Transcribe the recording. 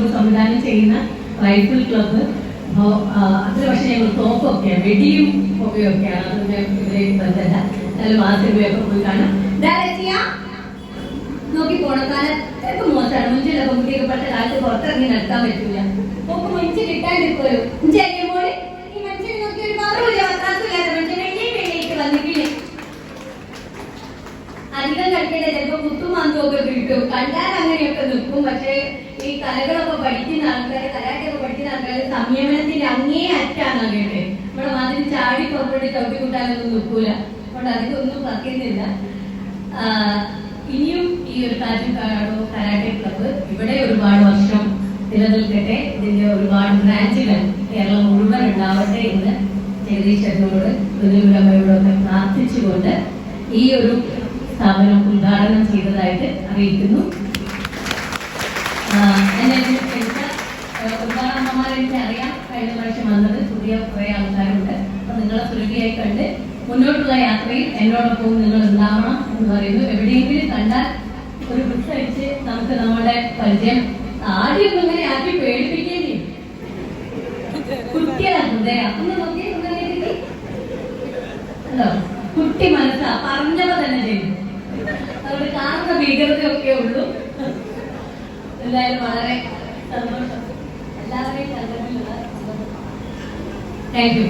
Club സംവിധാനം ചെയ്യുന്ന rifle club. അത്ര പക്ഷെ ഞങ്ങൾ തോക്കൊക്കെയാണ് വെടിയും പുകയൊക്കെയാണ് അതിന്റെ ഇവരെ ബന്ധമല്ല നല്ല മാസികയൊക്കെ പോയി കാണാം. നോക്കി പോണം. ഇപ്പൊ മോശമാണ്. മുഞ്ചിലൊക്കെ കുട്ടിയൊക്കെ പെട്ട കാലത്ത് പുറത്തിറങ്ങി നടക്കാൻ പറ്റില്ല. ഒക്കെ മുഞ്ചി കിട്ടാണ്ടിരിക്കുമല്ലോ മുഞ്ചാക്കിയ ഒരു അധികം കളിക്കേണ്ട ചിലപ്പോ കുത്തും മന്തും ഒക്കെ കിട്ടും. കണ്ടാൽ അങ്ങനെയൊക്കെ നിൽക്കും. പക്ഷേ കലകളൊക്കെ പഠിക്കുന്ന ആൾക്കാർ കലാട്ടൊക്കെ പഠിക്കുന്ന ആൾക്കാർ സംയമനത്തിന്റെ അങ്ങേ അറ്റാണ് അങ്ങോട്ട് നമ്മുടെ മാതിരി ചാടി പുറപ്പെട്ട് ചവിട്ടി കൂട്ടാനൊന്നും നിൽക്കൂല. അതുകൊണ്ട് അധികം ഒന്നും പറയുന്നില്ല ഇനിയും ഈ ഒരു കാറ്റുകാടോ കരാട്ടെ ക്ലബ്ബ് ഇവിടെ ഒരുപാട് വർഷം നിലനിൽക്കട്ടെ. ഇതിന്റെ ഒരുപാട് ബ്രാഞ്ചുകൾ കേരളം മുഴുവൻ ഉണ്ടാവട്ടെ എന്ന് ജഗദീശ്വരനോട് ഋതുവിലമ്മയോടൊക്കെ പ്രാർത്ഥിച്ചുകൊണ്ട് ഈ ഒരു സ്ഥാപനം ഉദ്ഘാടനം ചെയ്തതായിട്ട് അറിയിക്കുന്നു. ആഹ് ഒരുപാട് അമ്മമാരെ എനിക്ക് അറിയാം. കഴിഞ്ഞ പ്രാവശ്യം വന്നത് പുതിയ കുറെ ആൾക്കാരുണ്ട്. അപ്പൊ നിങ്ങളെ സുരഭിയായി കണ്ട് മുന്നോട്ടുള്ള യാത്രയിൽ എന്നോടൊപ്പം നിങ്ങൾ ഉണ്ടാവണം എന്ന് പറയുന്നു. എവിടെയെങ്കിലും കണ്ടാൽ ഒരു ബുക്സ് അടിച്ച് നമുക്ക് നമ്മുടെ പരിചയം ആദ്യം ഇങ്ങനെ ആക്കി കുട്ടിയാണ് ഹൃദയം. ഒന്ന് നോക്കി ഹലോ കുട്ടി മനസ്സാ പറഞ്ഞവ തന്നെ ചെയ്തു അതുകൊണ്ട് കാണുന്ന ഭീകരതയൊക്കെ ഉള്ളൂ. എന്തായാലും വളരെ സന്തോഷം. എല്ലാവരെയും താങ്ക് യു